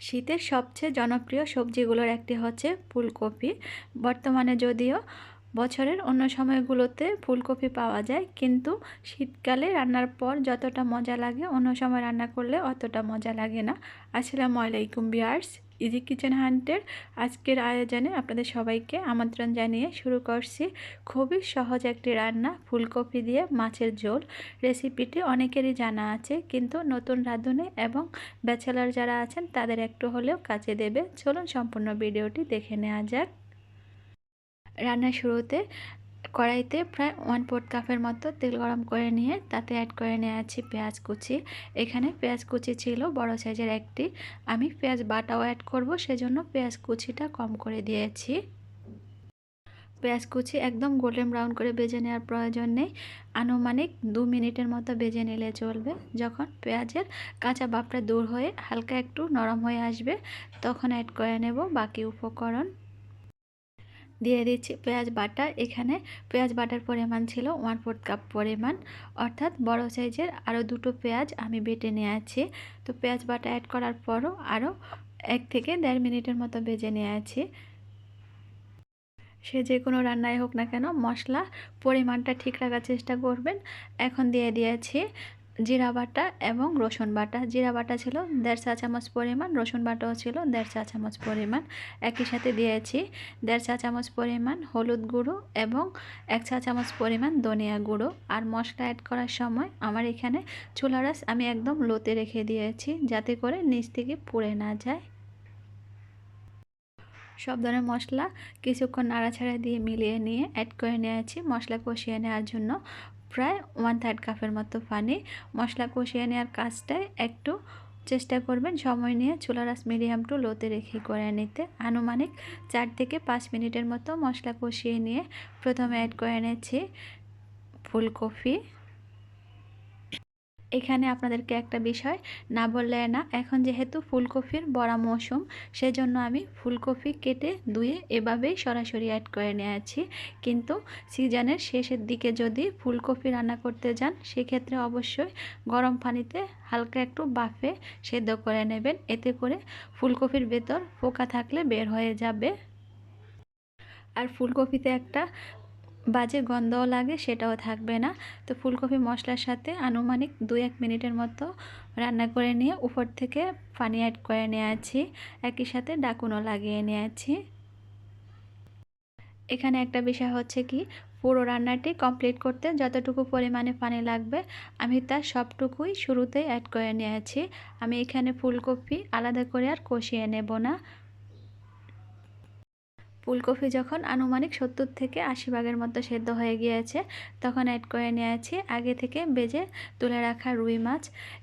শীতের সবচেয়ে জনপ্রিয় সবজিগুলোর একটি হচ্ছে ফুলকপি। বর্তমানে যদিও বছরের অন্য সময়গুলোতে ফুলকপি পাওয়া যায়, কিন্তু শীতকালে রান্নার পর যতটা মজা লাগে, অন্য সময় রান্না করলে অতটা মজা লাগে না। আসসালামু আলাইকুম বিয়ার্স ইজি কিচেন হান্টের আজকের আয়োজনে আপনাদের সবাইকে আমন্ত্রণ জানিয়ে শুরু করছি। খুবই সহজ একটি রান্না, ফুলকপি দিয়ে মাছের ঝোল। রেসিপিটি অনেকেরই জানা আছে, কিন্তু নতুন রাঁধুনে এবং ব্যাচেলার যারা আছেন, তাদের একটু হলেও কাজে দেবে। চলুন সম্পূর্ণ ভিডিওটি দেখে নেওয়া যাক। রান্নার শুরুতে কড়াইতে প্রায় ওয়ান ফোর্থ কাপের মতো তেল গরম করে নিয়ে তাতে অ্যাড করে নিয়ে আছি পেঁয়াজ কুচি। এখানে পেঁয়াজ কুচি ছিল, বড় সাইজের একটি। আমি পেঁয়াজ বাটাও অ্যাড করব, সেজন্য পেঁয়াজ কুচিটা কম করে দিয়েছি। পেঁয়াজ কুচি একদম গোল্ডেন ব্রাউন করে বেজে নেওয়ার প্রয়োজন নেই। আনুমানিক দু মিনিটের মতো বেজে নিলে চলবে। যখন পেঁয়াজের কাঁচা বাপটা দূর হয়ে হালকা একটু নরম হয়ে আসবে, তখন অ্যাড করে নেব বাকি উপকরণ। দিয়ে দিচ্ছি পেঁয়াজ বাটা। এখানে পেঁয়াজ বাটার পরিমাণ ছিল ওয়ান ফোর্থ কাপ পরিমাণ। অর্থাৎ বড় সাইজের আরও দুটো পেঁয়াজ আমি বেটে নিয়ে আছি তো পেঁয়াজ বাটা অ্যাড করার পরও আরও এক থেকে দেড় মিনিটের মতো বেজে নিয়ে আছি সে যে কোনো রান্নায় হোক না কেন, মশলা পরিমাণটা ঠিক রাখার চেষ্টা করবেন। এখন দিয়ে দিয়েছি জিরা বাটা এবং রসুন বাটা। জিরা বাটা ছিল দেড় চা চামচ পরিমাণ, রসুন বাটাও ছিল দেড় চা চামচ পরিমাণ। একই সাথে দিয়েছি দেড় চা চামচ পরিমাণ হলুদ গুঁড়ো এবং এক চা চামচ পরিমাণ ধনিয়া গুঁড়ো। আর মশলা অ্যাড করার সময় আমার এখানে চুলারাস আমি একদম লোতে রেখে দিয়েছি যাতে করে নিচ থেকে পুড়ে না যায়। সব ধরনের মশলা কিছুক্ষণ নাড়াছাড়া দিয়ে মিলিয়ে নিয়ে অ্যাড করে নিয়েছি। মশলা কষিয়ে নেওয়ার জন্য প্রায় ওয়ান থার্ড কাপের মতো পানি। মশলা কষিয়ে নেওয়ার কাজটায় একটু চেষ্টা করবেন সময় নিয়ে চুলারাস মিডিয়াম টু লোতে রেখে করে নিতে। আনুমানিক চার থেকে পাঁচ মিনিটের মতো মশলা কষিয়ে নিয়ে প্রথমে অ্যাড করে নিয়েছি ফুলকপি। এখানে আপনাদেরকে একটা বিষয় না বললে না, এখন যেহেতু ফুলকপির বড়া মৌসুম, সেজন্য আমি ফুলকপি কেটে ধুয়ে এভাবেই সরাসরি অ্যাড করে নিয়েছি কিন্তু সিজনের শেষের দিকে যদি ফুলকপি রান্না করতে যান, সেক্ষেত্রে অবশ্যই গরম পানিতে হালকা একটু বাফে সেদ্ধ করে নেবেন। এতে করে ফুলকপির ভেতর পোকা থাকলে বের হয়ে যাবে। আর ফুলকপিতে একটা বাজে গন্ধও লাগে, সেটাও থাকবে না। তো ফুলকপি মশলার সাথে আনুমানিক দু এক মিনিটের মতো রান্না করে নিয়ে উপর থেকে পানি অ্যাড করে নিয়েছি। একই সাথে ডাকুনও লাগিয়ে নিয়েছি। এখানে একটা বিষয় হচ্ছে কি, পুরো রান্নাটি কমপ্লিট করতে যতটুকু পরিমাণে পানি লাগবে, আমি তার সবটুকুই শুরুতেই অ্যাড করে নিয়েছি। আমি এখানে ফুলকপি আলাদা করে আর কষিয়ে নেব না। ফুলকপি যখন আনুমানিক সত্তর থেকে আশি ভাগের মতো সেদ্ধ হয়ে গিয়েছে, তখন অ্যাড করে নিয়েছি আগে থেকে বেজে তুলে রাখা রুই মাছ।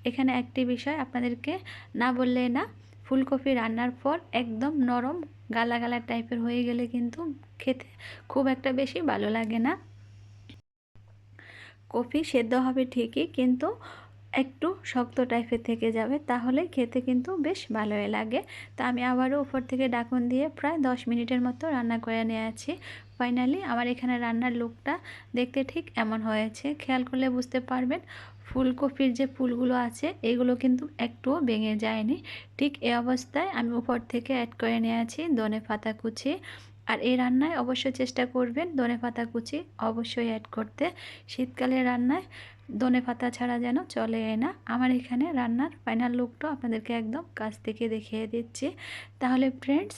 এখানে একটি বিষয় আপনাদেরকে না বললে না, ফুলকপি রান্নার পর একদম নরম গালা গালা টাইপের হয়ে গেলে কিন্তু খেতে খুব একটা বেশি ভালো লাগে না। কফি সেদ্ধ হবে ঠিকই, কিন্তু একটু শক্ত টাইপের থেকে যাবে, তাহলে খেতে কিন্তু বেশ ভালোই লাগে। তো আমি আবারও উপর থেকে ডাকন দিয়ে প্রায় দশ মিনিটের মতো রান্না করে নিয়ে আছি ফাইনালি আমার এখানে রান্নার লুকটা দেখতে ঠিক এমন হয়েছে। খেয়াল করলে বুঝতে পারবেন, ফুলকপির যে ফুলগুলো আছে, এগুলো কিন্তু একটুও ভেঙে যায়নি। ঠিক এ অবস্থায় আমি উপর থেকে অ্যাড করে নিয়ে আছি ধনে পাতা কুচি আর এই রান্নায় অবশ্যই চেষ্টা করবেন ধনে পাতা কুচি অবশ্যই অ্যাড করতে। শীতকালে রান্নায় ধনে পাতা ছাড়া যেন চলে না। আমার এখানে রান্নার ফাইনাল লুকটাও আপনাদেরকে একদম কাছ থেকে দেখিয়ে দিচ্ছি। তাহলে ফ্রেন্ডস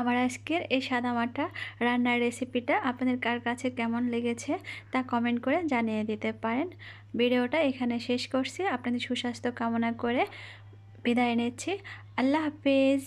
আমার আজকের এই সাদামাটা রান্নার রেসিপিটা আপনাদের কার কাছে কেমন লেগেছে তা কমেন্ট করে জানিয়ে দিতে পারেন। ভিডিওটা এখানে শেষ করছি। আপনাদের সুস্বাস্থ্য কামনা করে বিদায় নিচ্ছি। আল্লাহ হাফিজ।